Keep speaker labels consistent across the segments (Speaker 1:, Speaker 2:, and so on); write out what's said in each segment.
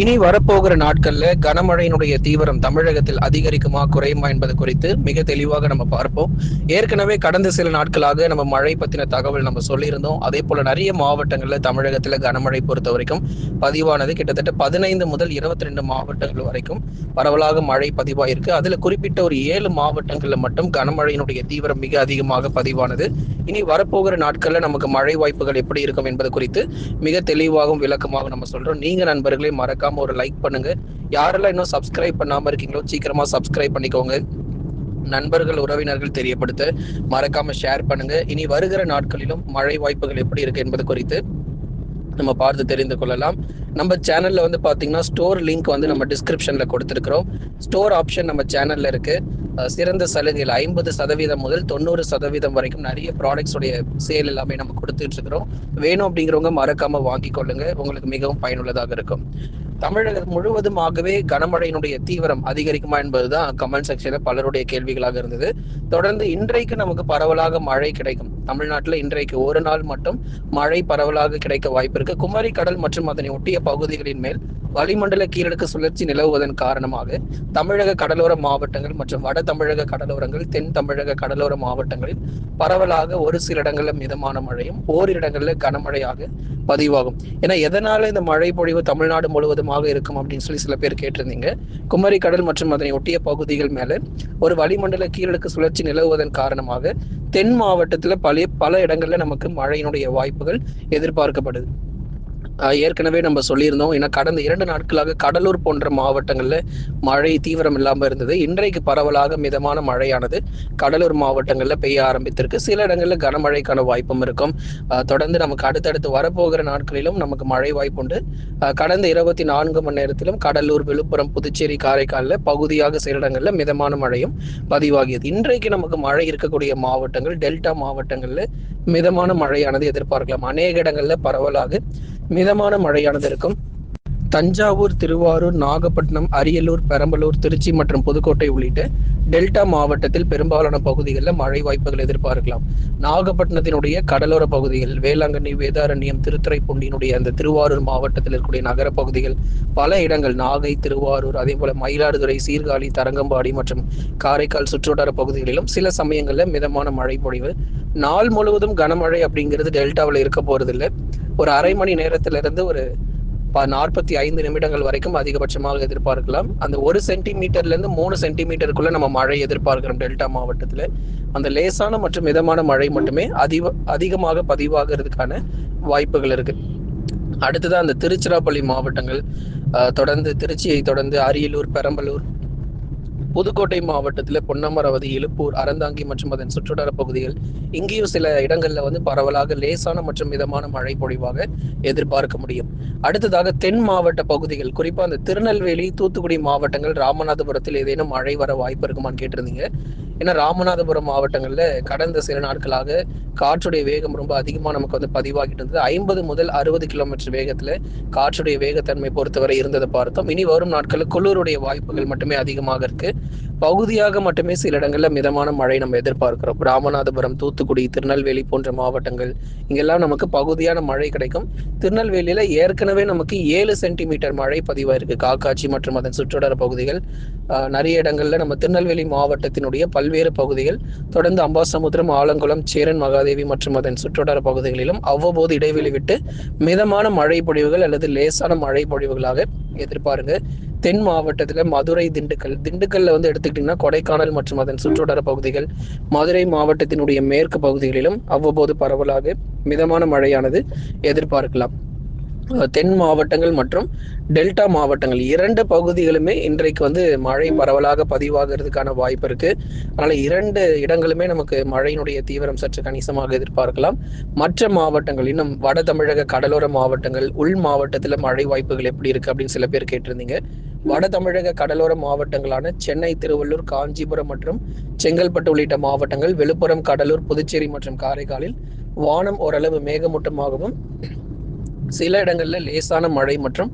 Speaker 1: இனி வரப்போகிற நாட்கள்ல கனமழையினுடைய தீவிரம் தமிழகத்தில் அதிகரிக்குமா குறையுமா என்பது குறித்து மிக தெளிவாக நம்ம பார்ப்போம். ஏற்கனவே கடந்த சில நாட்களாக நம்ம மழை பத்தின தகவல் நம்ம சொல்லியிருந்தோம். அதே போல நிறைய மாவட்டங்கள்ல தமிழகத்துல கனமழை பொறுத்த வரைக்கும் பதிவானது கிட்டத்தட்ட பதினைந்து முதல் இருபத்தி ரெண்டு மாவட்டங்கள் வரைக்கும் பரவலாக மழை பதிவாயிருக்கு. அதுல குறிப்பிட்ட ஒரு ஏழு மாவட்டங்கள்ல மட்டும் கனமழையினுடைய தீவிரம் மிக அதிகமாக பதிவானது. இனி வரப்போகிற நாட்கள்ல நமக்கு மழை வாய்ப்புகள் எப்படி இருக்கும் என்பது குறித்து மிக தெளிவாகவும் விளக்கமாக நம்ம சொல்றோம். நீங்க நண்பர்களே மறக்காம ஒரு லைக் பண்ணுங்க. யாரெல்லாம் இன்னும் சப்ஸ்கிரைப் பண்ணாம இருக்கீங்களோ சீக்கிரமா சப்ஸ்கிரைப் பண்ணிக்கோங்க. நண்பர்கள் உறவினர்கள் தெரியப்படுத்த மறக்காம ஷேர் பண்ணுங்க. இனி வருகிற நாட்களிலும் மழை வாய்ப்புகள் எப்படி இருக்கு என்பது குறித்து நம்ம பார்த்து தெரிந்து கொள்ளலாம். நம்ம சேனல்ல வந்து பாத்தீங்கன்னா ஸ்டோர் லிங்க் வந்து நம்ம டிஸ்கிரிப்ஷன்ல கொடுத்துருக்கிறோம். ஸ்டோர் ஆப்ஷன் நம்ம சேனல்ல இருக்கு. சிறந்த சலுகையில் ஐம்பது சதவீதம் முதல் தொண்ணூறு சதவீதம் வரைக்கும் நிறைய ப்ராடக்ட்ஸ் உடைய சேல் எல்லாமே நம்ம கொடுத்துட்டு இருக்கிறோம். வேணும் அப்படிங்கிறவங்க மறக்காம வாங்கி கொள்ளுங்க. உங்களுக்கு மிகவும் பயனுள்ளதாக இருக்கும். தமிழகம் முழுவதுமாகவே கனமழையினுடைய தீவிரம் அதிகரிக்குமா என்பதுதான் கமெண்ட் செக்ஷன்ல பலருடைய கேள்விகளாக இருந்தது. தொடர்ந்து இன்றைக்கு நமக்கு பரவலாக மழை கிடைக்கும். தமிழ்நாட்டுல இன்றைக்கு ஒரு நாள் மட்டும் மழை பரவலாக கிடைக்க வாய்ப்பு இருக்கு. குமரி கடல் மற்றும் அதனை ஒட்டிய பகுதிகளின் மேல் வளிமண்டல கீழடுக்கு சுழற்சி நிலவுவதன் காரணமாக தமிழக கடலோர மாவட்டங்கள் மற்றும் வட தமிழக கடலோரங்கள் தென் தமிழக கடலோர மாவட்டங்களில் பரவலாக ஒரு சில இடங்களில் மிதமான மழையும் ஓரிரு கனமழையாக பதிவாகும். ஏன்னா எதனால இந்த மழை பொழிவு தமிழ்நாடு முழுவதுமாக இருக்கும் அப்படின்னு சொல்லி சில பேர் கேட்டிருந்தீங்க. குமரி கடல் மற்றும் அதனை ஒட்டிய பகுதிகள் மேல ஒரு வளிமண்டல கீழடுக்கு சுழற்சி நிலவுவதன் காரணமாக தென் மாவட்டத்தில் பல பல இடங்கள்ல நமக்கு மழையினுடைய வாய்ப்புகள் எதிர்பார்க்கப்படுது. ஏற்கனவே நம்ம சொல்லியிருந்தோம். ஏன்னா கடந்த இரண்டு நாட்களாக கடலூர் போன்ற மாவட்டங்களில் மழை தீவிரம் இல்லாமல் இருந்தது. இன்றைக்கு பரவலாக மிதமான மழையானது கடலூர் மாவட்டங்களில் பெய்ய ஆரம்பித்திருக்கு. சில இடங்களில் கனமழைக்கான வாய்ப்பும் இருக்கும். தொடர்ந்து நமக்கு அடுத்தடுத்து வரப்போகிற நாட்களிலும் நமக்கு மழை வாய்ப்புண்டு. கடந்த இருபத்தி நான்கு மணி நேரத்திலும் கடலூர் விழுப்புரம் புதுச்சேரி காரைக்காலில் பகுதியாக சில இடங்களில் மிதமான மழையும் பதிவாகியது. இன்றைக்கு நமக்கு மழை இருக்கக்கூடிய மாவட்டங்கள் டெல்டா மாவட்டங்களில் மிதமான மழையானது எதிர்பார்க்கலாம். அநேக இடங்களில் பரவலாக மிதமான மழையானது இருக்கும். தஞ்சாவூர் திருவாரூர் நாகப்பட்டினம் அரியலூர் பெரம்பலூர் திருச்சி மற்றும் புதுக்கோட்டை உள்ளிட்ட டெல்டா மாவட்டத்தில் பெரும்பாலான பகுதிகளில் மழை வாய்ப்புகள் எதிர்பார்க்கலாம். நாகப்பட்டினத்தினுடைய கடலோர பகுதிகள் வேளாங்கண்ணி வேதாரண்யம் திருத்துறைப்பூண்டியினுடைய அந்த திருவாரூர் மாவட்டத்தில் இருக்கக்கூடிய நகர பகுதிகள் பல இடங்கள் நாகை திருவாரூர் அதே போல மயிலாடுதுறை சீர்காழி தரங்கம்பாடி மற்றும் காரைக்கால் சுற்றுவட்டார பகுதிகளிலும் சில சமயங்களில் மிதமான மழை பொழிவு. நாள் முழுவதும் கனமழை அப்படிங்கிறது டெல்டாவில் இருக்க போறதில்லை. ஒரு அரை மணி நேரத்திலிருந்து ஒரு நாற்பத்தி ஐந்து நிமிடங்கள் வரைக்கும் அதிகபட்சமாக எதிர்பார்க்கலாம். அந்த ஒரு சென்டிமீட்டர்லேருந்து மூணு சென்டிமீட்டருக்குள்ள நம்ம மழை எதிர்பார்க்கிறோம் டெல்டா மாவட்டத்தில். அந்த லேசான மற்றும் மிதமான மழை மட்டுமே அதிக அதிகமாக பதிவாகிறதுக்கான வாய்ப்புகள் இருக்கு. அடுத்ததான் அந்த திருச்சிராப்பள்ளி மாவட்டங்கள் தொடர்ந்து திருச்சியை தொடர்ந்து அரியலூர் பெரம்பலூர் புதுக்கோட்டை மாவட்டத்தில் பொன்னமராவதி இலுப்பூர் அறந்தாங்கி மற்றும் அதன் சுற்றுலா பகுதிகள் இங்கேயும் சில இடங்கள்ல வந்து பரவலாக லேசான மற்றும் மிதமான மழை பொழிவாக எதிர்பார்க்க முடியும். அடுத்ததாக தென் மாவட்ட பகுதிகள் குறிப்பா அந்த திருநெல்வேலி தூத்துக்குடி மாவட்டங்கள் ராமநாதபுரத்தில் ஏதேனும் மழை வர வாய்ப்பு இருக்குமான்னு கேட்டிருந்தீங்க. ஏன்னா ராமநாதபுரம் மாவட்டங்கள்ல கடந்த சில நாட்களாக காற்றுடைய வேகம் ரொம்ப அதிகமா நமக்கு வந்து பதிவாகிட்டு இருந்தது. ஐம்பது முதல் அறுபது கிலோமீட்டர் வேகத்தில் காற்றுடைய வேகத்தன்மை பொறுத்தவரை இருந்ததை பார்த்தோம். இனி வரும் நாட்களில் குளிருடைய வாய்ப்புகள் மட்டுமே அதிகமாக இருக்கு. பகுதியாக மட்டுமே சில இடங்களில் மிதமான மழை நம்ம எதிர்பார்க்கிறோம். ராமநாதபுரம் தூத்துக்குடி திருநெல்வேலி போன்ற மாவட்டங்கள் இங்கெல்லாம் நமக்கு பகுதியான மழை கிடைக்கும். திருநெல்வேலியில ஏற்கனவே நமக்கு ஏழு சென்டிமீட்டர் மழை பதிவாயிருக்கு காக்காட்சி மற்றும் அதன் சுற்றுடர பகுதிகள். நிறைய இடங்கள்ல நம்ம திருநெல்வேலி மாவட்டத்தினுடைய பல்வேறு பகுதிகள். தொடர்ந்து அம்பாசமுத்திரம் ஆலங்குளம் சேரன் மகாதேவி மற்றும் அதன் சுற்றுவட்டார பகுதிகளிலும் அவ்வப்போது இடைவெளி விட்டு மிதமான மழை பொழிவுகள் அல்லது லேசான மழை பொழிவுகளாக எதிர்பாருங்க. தென் மாவட்டத்துல மதுரை திண்டுக்கல். திண்டுக்கல்ல வந்து எடுத்துக்கிட்டிங்கன்னா கொடைக்கானல் மற்றும் அதன் சுற்றுவட்டார பகுதிகள். மதுரை மாவட்டத்தினுடைய மேற்கு பகுதிகளிலும் அவ்வப்போது பரவலாக மிதமான மழையானது எதிர்பார்க்கலாம். தென் மாவட்டங்கள் மற்றும் டெல்டா மாவட்டங்கள். இரண்டு பகுதிகளுமே இன்றைக்கு வந்து மழை பரவலாக பதிவாகிறதுக்கான வாய்ப்பு இருக்கு. அதனால இரண்டு இடங்களுமே நமக்கு மழையினுடைய தீவிரம் சற்று கணிசமாக எதிர்பார்க்கலாம். மற்ற மாவட்டங்கள் இன்னும் வட தமிழக கடலோர மாவட்டங்கள் உள் மாவட்டத்துல மழை வாய்ப்புகள் எப்படி இருக்கு அப்படின்னு சில பேர் கேட்டிருந்தீங்க. வட தமிழக கடலோர மாவட்டங்களான சென்னை திருவள்ளூர் காஞ்சிபுரம் மற்றும் செங்கல்பட்டு உள்ளிட்ட மாவட்டங்கள் விழுப்புரம் கடலூர் புதுச்சேரி மற்றும் காரைக்காலில் வானம் ஓரளவு மேகமூட்டமாகவும் சில இடங்கள்ல லேசான மழை மற்றும்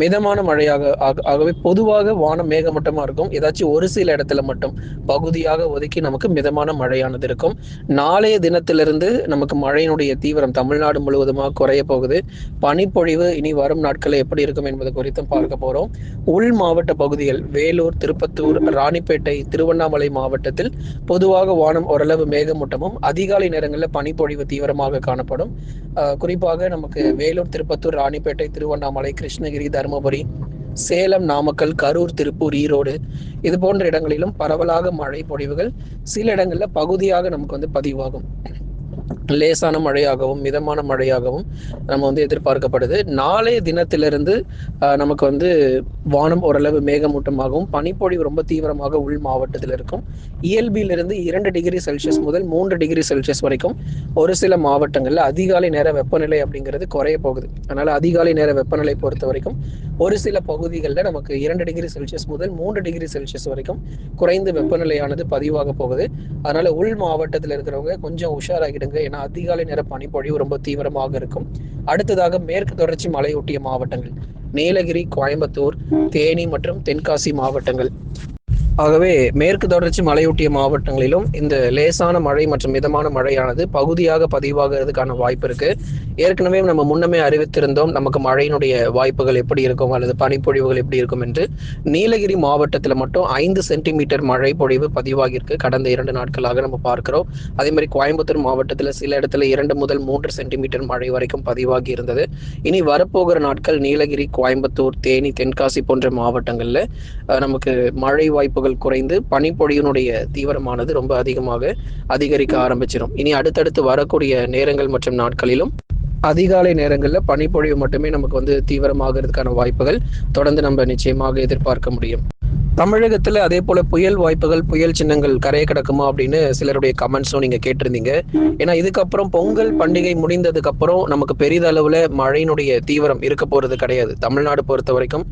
Speaker 1: மிதமான மழையாக ஆக- ஆகவே பொதுவாக வானம் மேகமூட்டமா இருக்கும். ஏதாச்சும் ஒரு சில இடத்துல மட்டும் பகுதியாக ஒதுக்கி நமக்கு மிதமான மழையானது இருக்கும். நாளைய தினத்திலிருந்து நமக்கு மழையினுடைய தீவிரம் தமிழ்நாடு முழுவதுமாக குறைய போகுது. பனிப்பொழிவு இனி வரும் நாட்களில் எப்படி இருக்கும் என்பது குறித்தும் பார்க்க போறோம். உள் மாவட்ட பகுதிகள் வேலூர் திருப்பத்தூர் ராணிப்பேட்டை திருவண்ணாமலை மாவட்டத்தில் பொதுவாக வானம் ஓரளவு மேகமூட்டமும் அதிகாலை நேரங்களில் பனிப்பொழிவு தீவிரமாக காணப்படும். குறிப்பாக நமக்கு வேலூர் திருப்பத்தூர் ராணிப்பேட்டை திருவண்ணாமலை கிருஷ்ணகிரி தருமபுரி சேலம் நாமக்கல் கரூர் திருப்பூர் ஈரோடு இது போன்ற இடங்களிலும் பரவலாக மழை பொழிவுகள் சில இடங்களில் பகுதியாக நமக்கு வந்து பதிவாகும். லேசான மழையாகவும் மிதமான மழையாகவும் நம்ம வந்து எதிர்பார்க்கப்படுது. நாளைய தினத்திலிருந்து நமக்கு வந்து வானம் ஓரளவு மேகமூட்டமாகவும் பனிப்பொழிவு ரொம்ப தீவிரமாக உள் மாவட்டத்தில் இருக்கும். இயல்பிலிருந்து இரண்டு டிகிரி செல்சியஸ் முதல் மூன்று டிகிரி செல்சியஸ் வரைக்கும் ஒரு சில மாவட்டங்களில் அதிகாலை நேர வெப்பநிலை அப்படிங்கிறது குறைய போகுது. அதனால அதிகாலை நேர வெப்பநிலை பொறுத்த வரைக்கும் ஒரு சில பகுதிகளில் நமக்கு இரண்டு டிகிரி செல்சியஸ் முதல் மூன்று டிகிரி செல்சியஸ் வரைக்கும் குறைந்த வெப்பநிலையானது பதிவாக போகுது. அதனால உள் மாவட்டத்தில் இருக்கிறவங்க கொஞ்சம் உஷாராகிடுங்க. ஏன்னா அதிகாலை நேர பனிப்பொழிவு ரொம்ப தீவிரமாக இருக்கும். அடுத்ததாக மேற்கு தொடர்ச்சி மலையொட்டிய மாவட்டங்கள். நீலகிரி கோயம்புத்தூர் தேனி மற்றும் தென்காசி மாவட்டங்கள். ஆகவே மேற்கு தொடர்ச்சி மலையொட்டிய மாவட்டங்களிலும் இந்த லேசான மழை மற்றும் மிதமான மழையானது பகுதியாக பதிவாகிறதுக்கான வாய்ப்பு இருக்கு. ஏற்கனவே நம்ம முன்னமே அறிவித்திருந்தோம் நமக்கு மழையினுடைய வாய்ப்புகள் எப்படி இருக்கும் அல்லது பனிப்பொழிவுகள் எப்படி இருக்கும் என்று. நீலகிரி மாவட்டத்தில் மட்டும் ஐந்து சென்டிமீட்டர் மழை பொழிவு பதிவாகியிருக்கு. கடந்த இரண்டு நாட்களாக நம்ம பார்க்கிறோம். அதே மாதிரி கோயம்புத்தூர் மாவட்டத்தில் சில இடத்துல இரண்டு முதல் மூன்று சென்டிமீட்டர் மழை வரைக்கும் பதிவாகி இருந்தது. இனி வரப்போகிற நாட்கள் நீலகிரி கோயம்புத்தூர் தேனி தென்காசி போன்ற மாவட்டங்களில் நமக்கு மழை வாய்ப்புகள் குறைந்து பனிப்பொழியினுடைய தீவிரமானது ரொம்ப அதிகமாக அதிகரிக்க ஆரம்பிச்சிடும் இனி அடுத்தடுத்து வரக்கூடிய நேரங்கள் மற்றும் நாட்களிலும் அதிகாலை நேரங்களில் பனிப்பொழிவு மட்டுமே நமக்கு வந்து தீவிரமாகிறதுக்கான வாய்ப்புகள் தொடர்ந்து நம்ம நிச்சயமாக எதிர்பார்க்க முடியும். தமிழகத்துல அதே போல புயல் வாய்ப்புகள் புயல் சின்னங்கள் கரையை கிடக்குமா அப்படின்னு சிலருடைய கமெண்ட்ஸும் நீங்க கேட்டிருந்தீங்க. ஏன்னா இதுக்கப்புறம் பொங்கல் பண்டிகை முடிந்ததுக்கு அப்புறம் நமக்கு பெரிதளவுல மழையினுடைய தீவிரம் இருக்க போறது கிடையாது. தமிழ்நாடு பொறுத்த வரைக்கும்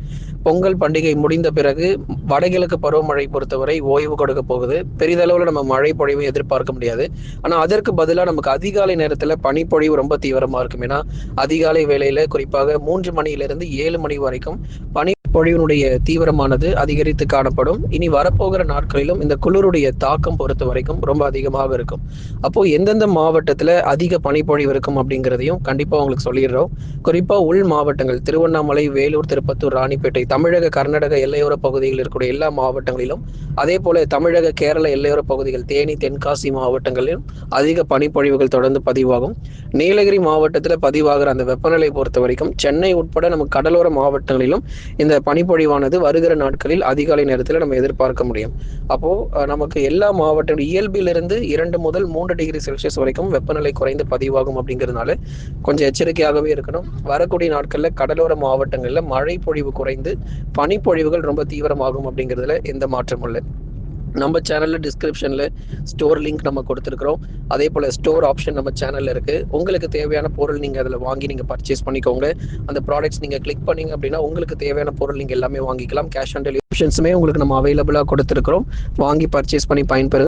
Speaker 1: பொங்கல் பண்டிகை முடிந்த பிறகு வடகிழக்கு பருவமழை பொறுத்தவரை ஓய்வு கொடுக்க போகுது. பெரிதளவுல நம்ம மழை பொழிவு எதிர்பார்க்க முடியாது. ஆனா அதற்கு பதிலா நமக்கு அதிகாலை நேரத்துல பனிப்பொழிவு ரொம்ப தீவிரமா இருக்கும். ஏன்னா அதிகாலை வேலையில குறிப்பாக மூன்று மணியிலிருந்து ஏழு மணி வரைக்கும் பனி பொழிவினுடைய தீவிரமானது அதிகரித்து காணப்படும். இனி வரப்போகிற நாட்களிலும் இந்த குளிருடைய தாக்கம் பொறுத்த வரைக்கும் ரொம்ப அதிகமாக இருக்கும். அப்போ எந்தெந்த மாவட்டத்துல அதிக பனிப்பொழிவு இருக்கும் அப்படிங்கிறதையும் கண்டிப்பா உங்களுக்கு சொல்லிடுறோம். குறிப்பா உள் மாவட்டங்கள் திருவண்ணாமலை வேலூர் திருப்பத்தூர் ராணிப்பேட்டை தமிழக கர்நாடக எல்லையோர பகுதிகளில் இருக்கக்கூடிய எல்லா மாவட்டங்களிலும் அதே போல தமிழக கேரள எல்லையோர பகுதிகள் தேனி தென்காசி மாவட்டங்களிலும் அதிக பனிப்பொழிவுகள் தொடர்ந்து பதிவாகும். நீலகிரி மாவட்டத்தில் பதிவாகிற அந்த வெப்பநிலை பொறுத்த வரைக்கும் சென்னை உட்பட நம்ம கடலோர மாவட்டங்களிலும் இந்த பனிப்பொழிவானது வருகிற நாட்களில் அதிகாலை நேரத்தில் நம்ம எதிர்பார்க்க முடியும். அப்போ நமக்கு எல்லா மாவட்ட இயல்பிலிருந்து இரண்டு முதல் மூன்று டிகிரி செல்சியஸ் வரைக்கும் வெப்பநிலை குறைந்து பதிவாகும் அப்படிங்கிறதுனால கொஞ்சம் எச்சரிக்கையாகவே இருக்கணும். வரக்கூடிய நாட்களில் கடலோர மாவட்டங்களில் மழை பொழிவு குறைந்து பனிப்பொழிவுகள் ரொம்ப தீவிரமாகும் அப்படிங்கிறதுல எந்த மாற்றமும் இல்லை. நம்ம சேனலில் டிஸ்கிரிப்ஷனில் ஸ்டோர் லிங்க் நம்ம கொடுத்துருக்குறோம். அதே போல் ஸ்டோர் ஆப்ஷன் நம்ம சேனலில் இருக்குது உங்களுக்கு தேவையான பொருள் நீங்கள் அதில் வாங்கி நீங்கள் பர்ச்சேஸ் பண்ணிக்கோங்க. அந்த ப்ராடக்ட்ஸ் நீங்கள் கிளிக் பண்ணீங்க அப்படின்னா உங்களுக்கு தேவையான பொருள் நீங்கள் எல்லாமே வாங்கிக்கலாம். கேஷ் ஆன் டெலிவரி ஆப்ஷன்ஸுமே உங்களுக்கு நம்ம அவைலபிளாக கொடுத்துருக்குறோம். வாங்கி பர்ச்சேஸ் பண்ணி பயன்பெறுங்க